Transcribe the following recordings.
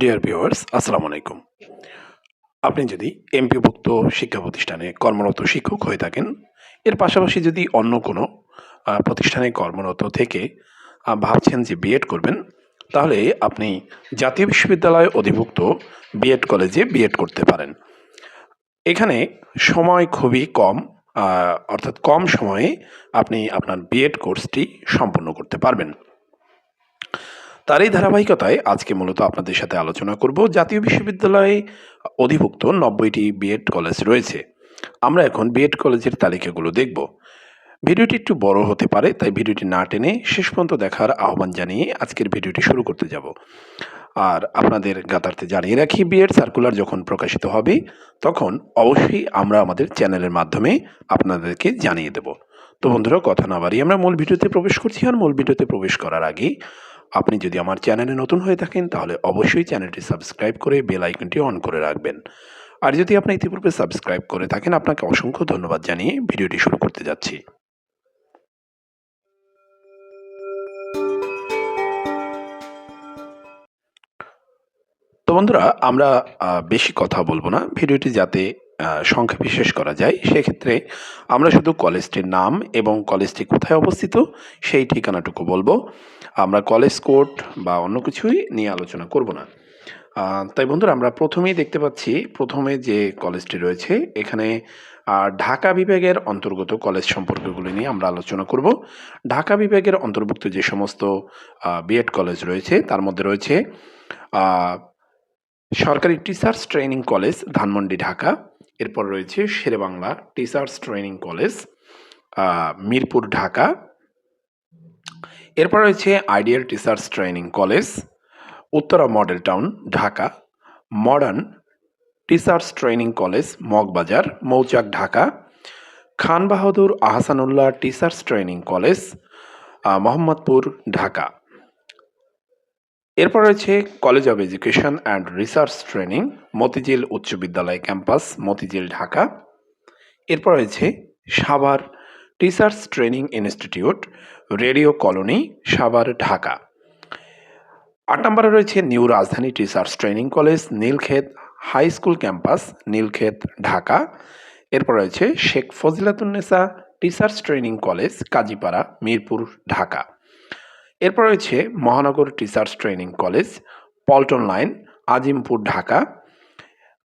Dear viewers আসসালামু আলাইকুম। আপনি যদি এমপিভুক্ত শিক্ষা প্রতিষ্ঠানে কর্মরত শিক্ষক হয়ে থাকেন, এর পাশাপাশি যদি অন্য কোনো প্রতিষ্ঠানে কর্মরত থেকে ভাবছেন যে বিএড করবেন, তাহলে আপনি জাতীয় বিশ্ববিদ্যালয় অধিভুক্ত বিএড কলেজে বিএড করতে পারেন। এখানে সময় খুবই কম অর্থাৎ কম সময়ে আপনি আপনার বিএড কোর্সটি সম্পন্ন করতে পারবেন। তার এই ধারাবাহিকতায় আজকে মূলত আপনাদের সাথে আলোচনা করব। জাতীয় বিশ্ববিদ্যালয়ে অধিভুক্ত নব্বইটি বিএড কলেজ রয়েছে। আমরা এখন বিএড কলেজের তালিকাগুলো দেখব। ভিডিওটি একটু বড় হতে পারে, তাই ভিডিওটি না টেনে শেষ পর্যন্ত দেখার আহ্বান জানিয়ে আজকের ভিডিওটি শুরু করতে যাব। আর আপনাদের গাতার্থে জানিয়ে রাখি বিএড সার্কুলার যখন প্রকাশিত হবে, তখন অবশ্যই আমরা আমাদের চ্যানেলের মাধ্যমে আপনাদেরকে জানিয়ে দেব। তো বন্ধুরা, কথা না বাড়িয়ে আমরা মূল ভিডিওতে প্রবেশ করছি। আর মূল ভিডিওতে প্রবেশ করার আগে আপনি যদি আমার চ্যানেলে নতুন হয়ে থাকেন, তাহলে অবশ্যই চ্যানেলটি সাবস্ক্রাইব করে বেল আইকনটি অন করে রাখবেন। আর যদি আপনি ইতিপূর্বে সাবস্ক্রাইব করে থাকেন, আপনাকে অসংখ্য ধন্যবাদ জানিয়ে ভিডিওটি শুরু করতে যাচ্ছি। তো বন্ধুরা, আমরা বেশি কথা বলব না। ভিডিওটি যাতে আহ, বিশেষ করা যায় সেক্ষেত্রে আমরা শুধু কলেজটির নাম এবং কলেজটি কোথায় অবস্থিত সেই ঠিকানাটুকু বলব। আমরা কলেজ কোড বা অন্য কিছুই নিয়ে আলোচনা করব না। তাই বন্ধুরা আমরা প্রথমেই দেখতে পাচ্ছি প্রথমে যে কলেজটি রয়েছে এখানে ঢাকা বিভাগের অন্তর্গত কলেজ সম্পর্কগুলি নিয়ে আমরা আলোচনা করব। ঢাকা বিভাগের অন্তর্ভুক্ত যে সমস্ত বিএড কলেজ রয়েছে তার মধ্যে রয়েছে সরকারি teachers training college Dhanmondi Dhaka. এরপর রয়েছে Sher e Bangla teachers training college Mirpur, Dhaka. এরপর রয়েছে ideal teachers training college, Uttara model town, Dhaka. Modern teachers training college, Moghbazar, Mouchak, Dhaka. Khan Bahadur Ahsanullah teachers training college Mohammadpur, Dhaka. এরপর রয়েছে college of education and research training Motijheel উচ্চ বিদ্যালয় campus, Motijheel, Dhaka. এরপর রয়েছে Savar teachers training institute, radio colony, Savar, Dhaka. আট নম্বরে রয়েছে new Rajdhani teachers training college, Nilkhet high school campus, Nilkhet, Dhaka. এরপর রয়েছে Sheikh Fazilatunnesa teachers training college, Kazipara, Mirpur, Dhaka. এরপর রয়েছে Mohanagar teachers training college, Paltan line, Azimpur, Dhaka.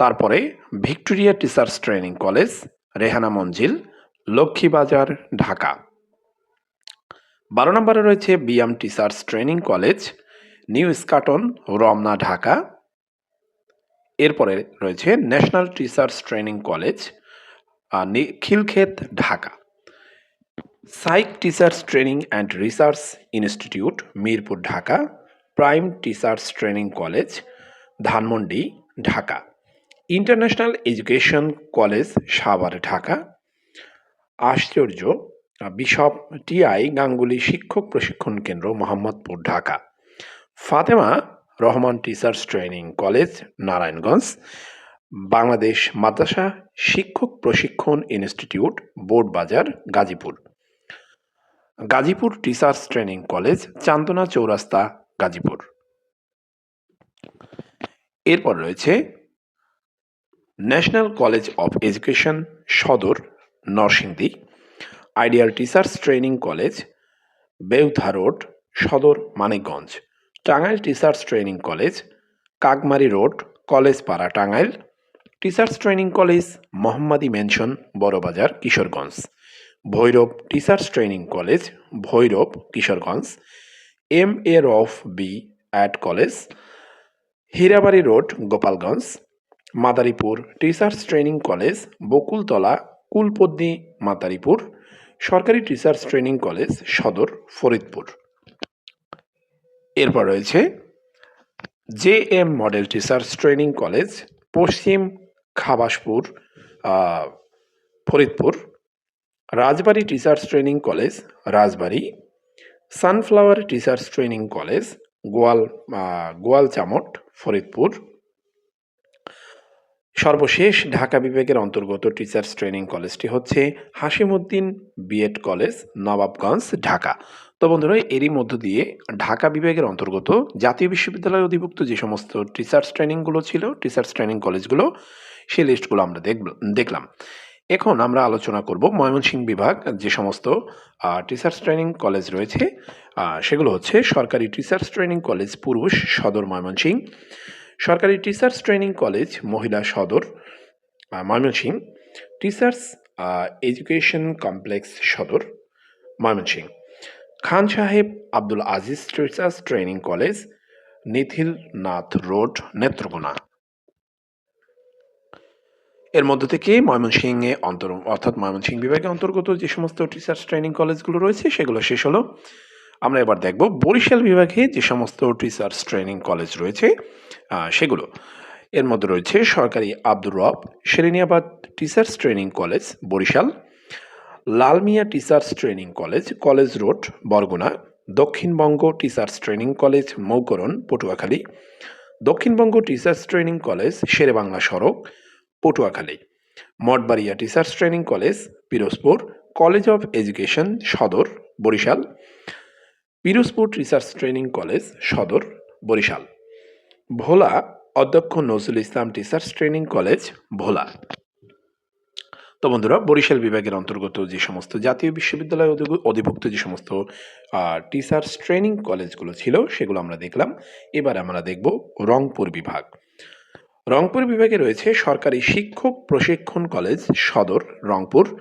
তারপরে Victoria teachers training college, Rehana Manzil, Lakshmibazar, Dhaka. বারো নম্বরে রয়েছে BM teachers training college, new Eskaton, Ramna, Dhaka. এরপরে রয়েছে national teachers training college Khilkhet, Dhaka. SAIC teachers training and research institute, Mirpur, Dhaka. Prime teachers training college, Dhanmondi, Dhaka. International education college Savar, Dhaka. আশ্চর্য bishop TI Ganguly শিক্ষক প্রশিক্ষণ কেন্দ্র, Mohammadpur, Dhaka. Fatema Rahman teachers training college Narayanganj. Bangladesh মাদ্রাসা শিক্ষক প্রশিক্ষণ institute board Bazar Gazipur. Gazipur teachers training college Chandana Chowrasta, Gazipur. এরপর রয়েছে national college of education Sadar, Narsingdi. Ideal teachers training college Beudha road, Sadar, Manikganj. Tangail teachers training college, Kakmari road college Para Tangail. Teachers training college, Mohammadi mansion Barabazar, Kishoreganj. Bhairab teachers training college, Bhairab, Kishoreganj. M A Rauf B Ed college. Hirabari road, Gopalganj. Madaripur teachers training college Bakultala Kulpaddi Madaripur. সরকারি teachers training college Sadar Faridpur. এরপর রয়েছে J M model teachers training college Paschim Khabaspur Faridpur. Rajbari teachers training college Rajbari. Sunflower teachers training college Goal আহ, গোয়ালচামট ফরিদপুর। সর্বশেষ ঢাকা বিভাগের অন্তর্গত teachers training কলেজটি হচ্ছে Hasimuddin B Ed college, Nawabganj, Dhaka. তো বন্ধুরা, এরই মধ্য দিয়ে ঢাকা বিভাগের অন্তর্গত জাতীয় বিশ্ববিদ্যালয় অধিভুক্ত যে সমস্ত টিচার্স ট্রেনিংগুলো ছিল, টিচার্স ট্রেনিং কলেজগুলো, সেই লিস্টগুলো আমরা দেখব, দেখলাম। এখন আমরা আলোচনা করব ময়মনসিংহ বিভাগ যে সমস্ত টিচার্স ট্রেনিং কলেজ রয়েছে সেগুলো হচ্ছে সরকারি টিচার্স ট্রেনিং কলেজ পুরুষ সদর ময়মনসিংহ। সরকারি টিচার্স ট্রেনিং কলেজ মহিলা সদর আহ, Mymensingh teachers education complex Sadar Mymensingh. Khan Saheb Abdul Aziz teachers training college Nithil Nath road Netrokona. এর মধ্য থেকে ময়মনসিংহে অন্তর অর্থাৎ ময়মনসিংহ বিভাগে অন্তর্গত যে সমস্ত টিচার্স ট্রেনিং কলেজগুলো রয়েছে সেগুলো শেষ হলো। আমরা এবার দেখব বরিশাল বিভাগে যে সমস্ত টিচার্স ট্রেনিং কলেজ রয়েছে সেগুলো। এর মধ্যে রয়েছে সরকারি Abdur Rab Serniabat teachers training college Barishal, Lalmia teachers training college college road Barguna, Dakshinbanga teachers training college Moukaran, Patuakhali, Dakshinbanga teachers training college Sher e Bangla Sarak, Patuakhali, Mathbaria teachers training college Pirojpur college of education Sadar, Barishal Pirojpur teachers training college Sadar, Barishal. Bhola অধ্যক্ষ Nazrul Islam teachers training college Bhola. তো বন্ধুরা, বরিশাল বিভাগের অন্তর্গত যে সমস্ত জাতীয় বিশ্ববিদ্যালয় অধি- অধিভুক্ত যে সমস্ত টিচার্স ট্রেনিং কলেজগুলো ছিল, সেগুলো আমরা দেখলাম। এবার আমরা দেখব রংপুর বিভাগ। রংপুর বিভাগে রয়েছে সরকারি শিক্ষক প্রশিক্ষণ college, Sadar, Rangpur.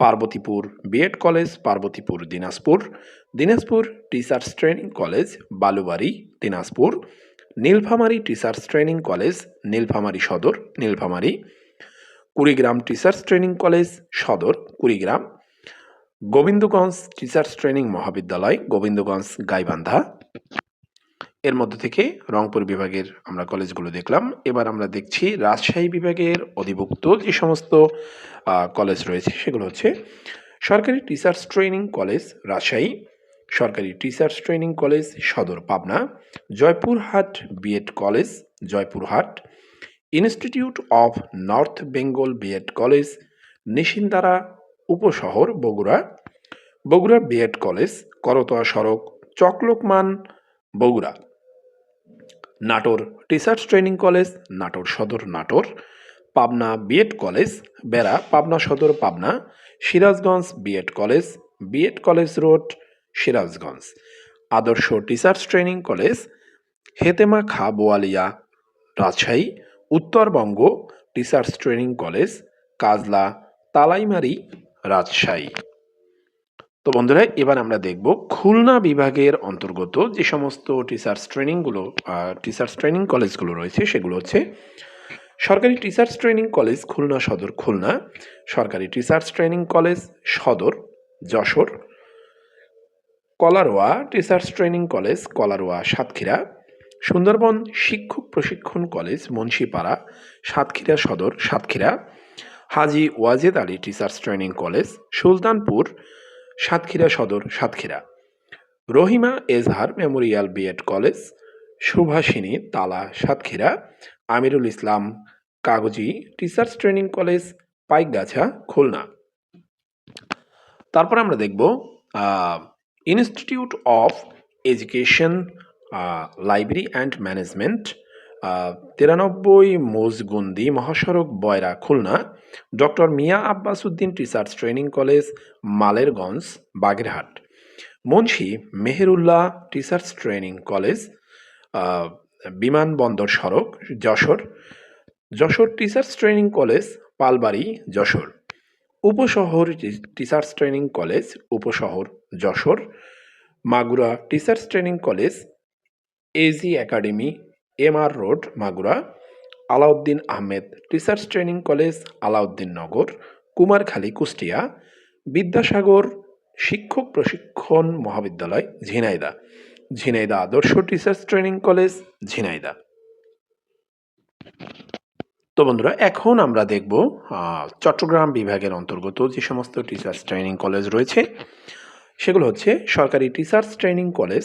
Parbatipur B Ed college Parbatipur Dinajpur Dinajpur teachers training college Balubari Dinajpur, Nilphamari teachers training college Nilphamari Sadar, Nilphamari, Kurigram teachers training college Sadar, Kurigram, Gobindaganj teachers training মহাবিদ্যালয়, গোবিন্দগঞ্জ গাইবান্ধা এর মধ্যে থেকে রংপুর বিভাগের আমরা কলেজগুলো দেখলাম। এবার আমরা দেখছি রাজশাহী বিভাগের অধিভুক্ত যে সমস্ত কলেজ রয়েছে সেগুলো হচ্ছে সরকারি টিচার্স ট্রেনিং কলেজ রাজশাহী, সরকারি teachers training college Sadar Pabna, Joypurhat B Ed college Joypurhat institute of north Bengal B Ed college Nishindara Upashahar Bogura Bogura B Ed college Karatoya Sarak Chaklokman Bogura. Natore teachers training college Natore Sadar Natore, Pabna B Ed college Bera, Pabna Sadar, Pabna, Sirajganj B Ed college B Ed college road Sirajganj. Adarsha teachers training college Hetema Kha Boalia, Rajshahi. Uttarbanga teachers training college Kajla, Talaimari, Rajshahi. তো বন্ধুরা, এবার আমরা দেখব খুলনা বিভাগের অন্তর্গত যে সমস্ত teachers ট্রেনিংগুলো teachers training কলেজগুলো রয়েছে, সেগুলো হচ্ছে সরকারি টিচার্স ট্রেনিং কলেজ খুলনা সদর খুলনা, সরকারি teachers training college Sadar Jessore, Kalaroa teachers training college Kalaroa Satkhira, Sundarban শিক্ষক প্রশিক্ষণ college Munshipara Satkhira Sadar Satkhira, Haji Wajed Ali teachers training college Sultanpur Satkhira Sadar, Satkhira. Rahima Ejhar memorial B Ed college, Subhashini Tala, Satkhira. Amirul Islam Kagji teachers training college, Paikgachha, Khulna. তারপর আমরা দেখব institute of education library and management তিরানব্বই মোজগুন্দি মহাসড়ক Boyra Khulna, doctor Mia Abbas Uddin teachers training college, Malerganj, Bagerhat. Munshi Meherullah teachers training college বিমানবন্দর সড়ক, Jessore. Jessore teachers training college, Palbari, Jessore. Upashahar teachers training college, Upashahar, Jessore. Magura teachers training college AG academy MR road, Magura, Alauddin Ahmed teachers training college, Alauddin Nagar, Kumarkhali, Kushtia, Vidyasagar শিক্ষক প্রশিক্ষণ মহাবিদ্যালয়, ঝিনাইদা। ঝিনাইদা আদর্শ teachers training college, Jhenaidah. তো বন্ধুরা, এখন আমরা দেখব চট্টগ্রাম বিভাগের অন্তর্গত যে সমস্ত টিচার্স ট্রেনিং কলেজ রয়েছে সেগুলো হচ্ছে সরকারি teachers training college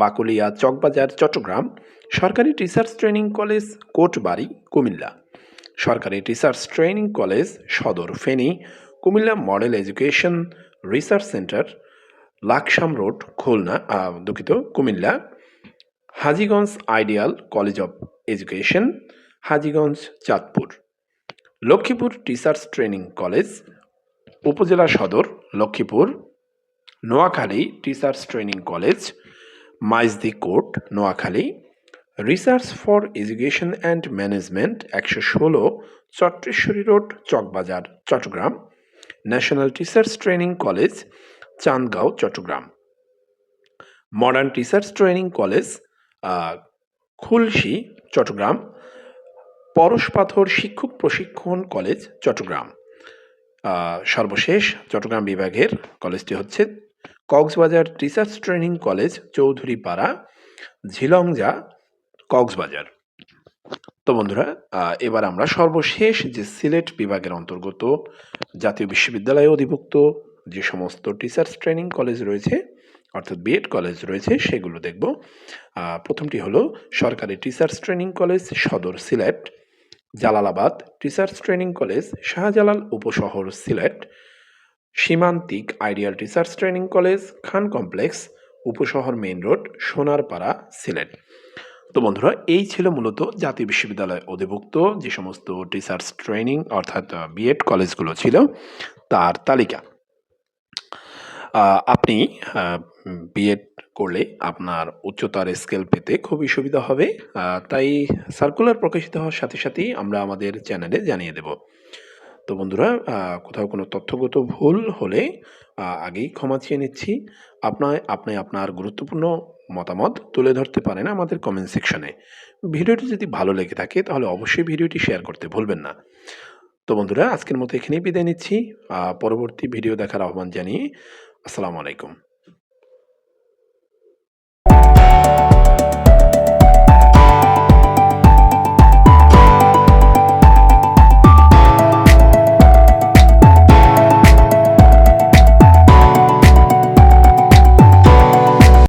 Bakulia, Chawkbazar, Chittagong, সরকারি teachers training college Kotbari, Comilla. সরকারি teachers training college Sadar Feni, Comilla model education research centre Laksam road Khulna দুঃখিত, Comilla. Hajiganj ideal college of education Hajiganj, Chandpur. Lakshmipur teachers training college Upazila Sadar, Lakshmipur. Noakhali teachers training college Maijdee court Noakhali research for education and management একশো ষোলো, Chatteshwari road, Chawkbazar, Chittagong national teachers training college Chandgaon, Chittagong. Modern teachers training college Khulshi, Chittagong. Parashpathar শিক্ষক প্রশিক্ষণ college, Chittagong. সর্বশেষ চট্টগ্রাম বিভাগের কলেজটি হচ্ছে Cox's Bazar teachers training college, Chowdhurypara Jhilongja Cox's Bazar. তো বন্ধুরা এবার আমরা সর্বশেষ যে সিলেট বিভাগের অন্তর্গত জাতীয় বিশ্ববিদ্যালয়ে অধিভুক্ত যে সমস্ত টিচার্স ট্রেনিং কলেজ রয়েছে, অর্থাৎ বিএড কলেজ রয়েছে, সেগুলো দেখব। প্রথমটি হলো সরকারি teachers training college Sadar Sylhet, Jalalabad teachers training college, Shahjalal Upashahar Sylhet Simantik ideal teachers training college, Khan complex, Upashahar main road, Sonarpara, Sylhet. তো বন্ধুরা, এই ছিল মূলত জাতীয় বিশ্ববিদ্যালয় অধিভুক্ত যে সমস্ত টিচার্স ট্রেনিং অর্থাৎ বিএড কলেজগুলো ছিল, তার তালিকা। আপনি বিএড করলে আপনার উচ্চতার স্কেল পেতে খুবই সুবিধা হবে। তাই সার্কুলার প্রকাশিত হওয়ার সাথে সাথেই আমরা আমাদের চ্যানেলে জানিয়ে দেব। তো বন্ধুরা কোথাও কোনো তথ্যগত ভুল হলে আগেই ক্ষমা চেয়ে নিচ্ছি। আপনার আপনি আপনার গুরুত্বপূর্ণ মতামত তুলে ধরতে পারেন আমাদের কমেন্ট সেকশনে ভিডিওটি যদি ভালো লেগে থাকে, তাহলে অবশ্যই ভিডিওটি শেয়ার করতে ভুলবেন না। তো বন্ধুরা, আজকের মতো এখানেই বিদায় নিচ্ছি। পরবর্তী ভিডিও দেখার আহ্বান জানিয়ে, আসসালামু আলাইকুম।